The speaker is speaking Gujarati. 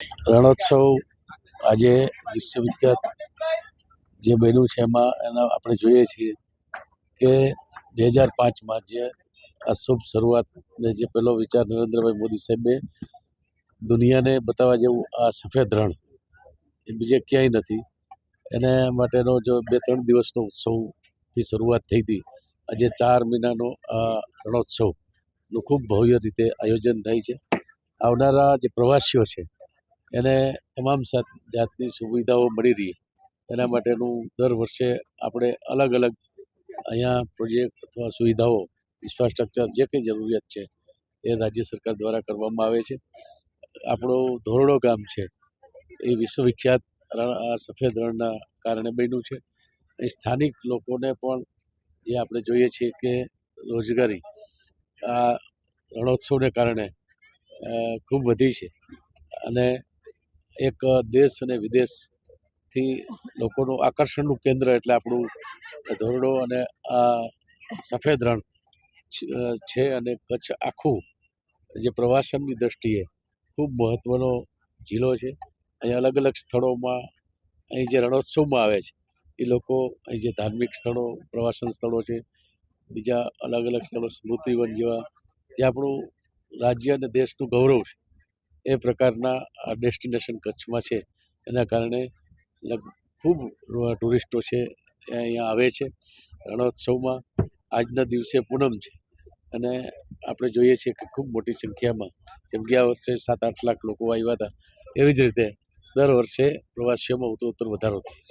રણોત્સવ આજે વિશ્વવિખ્યાત જે બન્યું છે, એમાં એના આપણે જોઈએ છીએ કે બે હજાર પાંચમાં જે આ શુભ શરૂઆતને જે પહેલો વિચાર નરેન્દ્રભાઈ મોદી સાહેબે દુનિયાને બતાવવા જેવું આ સફેદ રણ એ બીજે ક્યાંય નથી. એના માટેનો જો બે ત્રણ દિવસનો ઉત્સવથી શરૂઆત થઈ હતી. આજે ચાર મહિનાનો આ રણોત્સવનું ખૂબ ભવ્ય રીતે આયોજન થાય છે. આવનારા જે પ્રવાસીઓ છે એને તમામ જાત જાતની સુવિધાઓ મળી રહે. એના માટેનું દર વર્ષે આપણે અલગ અલગ અહીંયા પ્રોજેક્ટ અથવા સુવિધાઓ, ઇન્ફ્રાસ્ટ્રક્ચર જે કંઈ જરૂરિયાત છે, એ રાજ્ય સરકાર દ્વારા કરવામાં આવે છે. આપણું ધોરડો ગામ છે, એ વિશ્વવિખ્યાત સફેદ રણના કારણે બન્યું છે. એ સ્થાનિક લોકોને પણ જે આપણે જોઈએ છીએ કે રોજગારી, આ રણોત્સવને કારણે ખૂબ વધી છે. અને એક દેશ અને વિદેશથી લોકોનું આકર્ષણનું કેન્દ્ર એટલે આપણું ધોરડો અને આ સફેદ રણ છે અને કચ્છ આખું જે પ્રવાસનની દ્રષ્ટિએ ખૂબ મહત્ત્વનો જિલ્લો છે. અહીં અલગ અલગ સ્થળોમાં અહીં જે રણોત્સવમાં આવે છે, એ લોકો અહીં જે ધાર્મિક સ્થળો, પ્રવાસન સ્થળો છે, બીજા અલગ અલગ સ્થળો, સ્મૃતિવન જેવા, જે આપણું રાજ્ય અને દેશનું ગૌરવ છે. એ પ્રકારના આ ડેસ્ટિનેશન કચ્છમાં છે. એના કારણે ખૂબ ટુરિસ્ટો છે એ અહીંયા આવે છે. રણોત્સવમાં આજના દિવસે પૂનમ છે. અને આપણે જોઈએ છીએ કે ખૂબ મોટી સંખ્યામાં, જેમ ગયા વર્ષે સાત આઠ લાખ લોકો આવ્યા હતા, એવી જ રીતે દર વર્ષે પ્રવાસીઓમાં ઉત્તરોત્તર વધારો થાય છે.